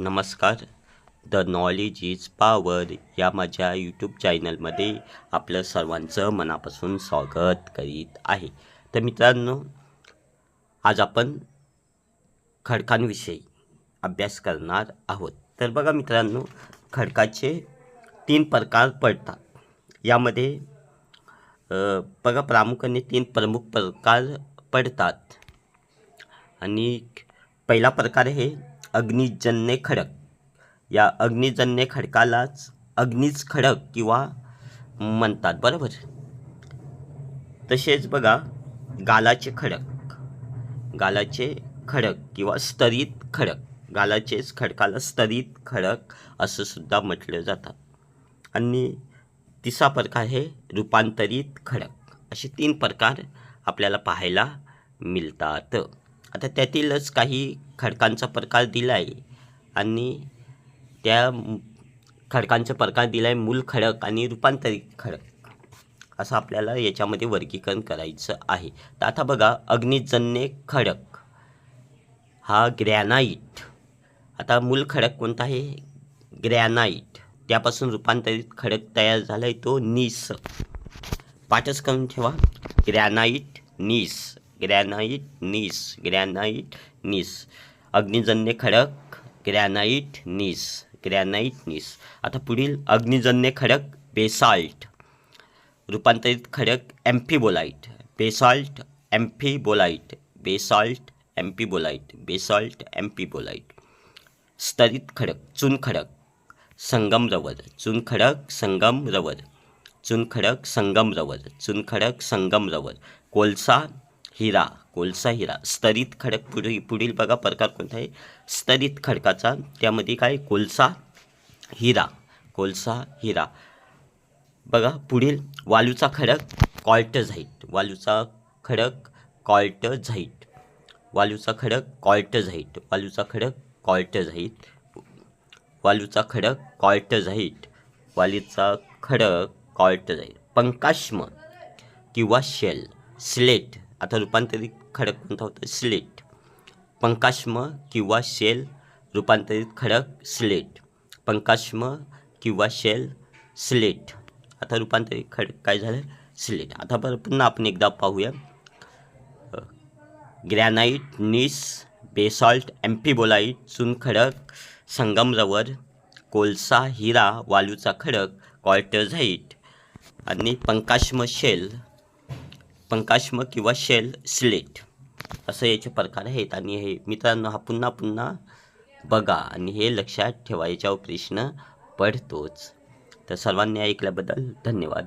नमस्कार. The knowledge is power या माझ्या यूट्यूब चॅनलमध्ये आपलं सर्वांचं मनापासून स्वागत करीत आहे. तर मित्रांनो आज आपण खडकांविषयी अभ्यास करणार आहोत. तर बघा मित्रांनो खडकाचे तीन प्रकार पडतात. यामध्ये बघा प्रामुख्याने तीन प्रमुख प्रकार पडतात. आणि पहिला प्रकार हे अग्निजन्य खडक. या अग्निजन्य खडकालाच अग्निज खडक किंवा म्हणतात बरोबर? तसेच बघा गालाचे खडक. गालाचे खडक किंवा स्तरित खडक. गालाचेच खडकाला स्तरित खडक असं सुद्धा म्हटलं जातात आणि तिसरा प्रकार आहे रूपांतरित खडक. असे तीन प्रकार आपल्याला पाहायला मिळतात. आता त्यातीलच काही खडकांचा प्रकार दिला आहे आणि त्या खडकांचा प्रकार दिला आहे मूल खडक आणि रूपांतरित खडक असं आपल्याला याच्यामध्ये वर्गीकरण करायचं आहे. तर आता बघा अग्निजन्य खडक हा ग्रॅनाईट आता मूल खडक कोणता आहे? ग्रॅनाईट त्यापासून रूपांतरित खडक तयार झाला आहे तो नीस. पाठच करून ठेवा. Granite gneiss. Granite gneiss. Granite gneiss. अग्निजन्य खडक ग्रॅनाईट नीस. ग्रॅनाईट नीस. आता पुढील अग्निजन्य खडक बेसाल्ट. रूपांतरित खडक amphibolite. Basalt amphibolite. Basalt amphibolite. Basalt amphibolite स्तरित खडक चुनखडक संगमरवर संगम रवर चुन खडक संगम रवर चुन खडक संगम रवर संगम रवर कोळसा हिरा कोळसा हिरा. स्तरित खडक पुढील पुढील बघा प्रकार कोणता आहे? स्तरित खडकाचा. त्यामध्ये काय? कोळसा हिरा. कोळसा हिरा. बघा पुढील वालूचा खडक कॉल्टझाईट. वालूचा खडक कॉल्टझाईट. वालूचा खडक कॉल्टझाईट. वालूचा खडक कॉल्टझाईट. वालूचा खडक कॉल्टझाईट. वालीचा खडक कॉल्टझाईट. पंकाश्म किंवा शेल. स्लेट. आता रूपांतरित खडक कोणता होता? स्लेट पंकाश्म किंवा शेल रूपांतरित खडक स्लेट पंकाश्म किंवा शेल स्लेट आता रूपांतरित खडक काय झालं? स्लेट आता बरं पुन्हा आपण एकदा पाहूया. ग्रॅनाईट नीस बेसॉल्ट एम्फिबोलाईट चुनखडक संगमरवर कोळसा हिरा वालूचा खडक कॉल्टझाईट आणि पंकाश्म शेल पंकाश्म किंवा शेल स्लेट. असं याचे प्रकार आहेत आणि हे मित्रांनो हा पुन्हा पुन्हा बघा आणि हे लक्षात ठेवा याच्यावर प्रश्न पडतोच. तर सर्वांनी ऐकल्याबद्दल धन्यवाद.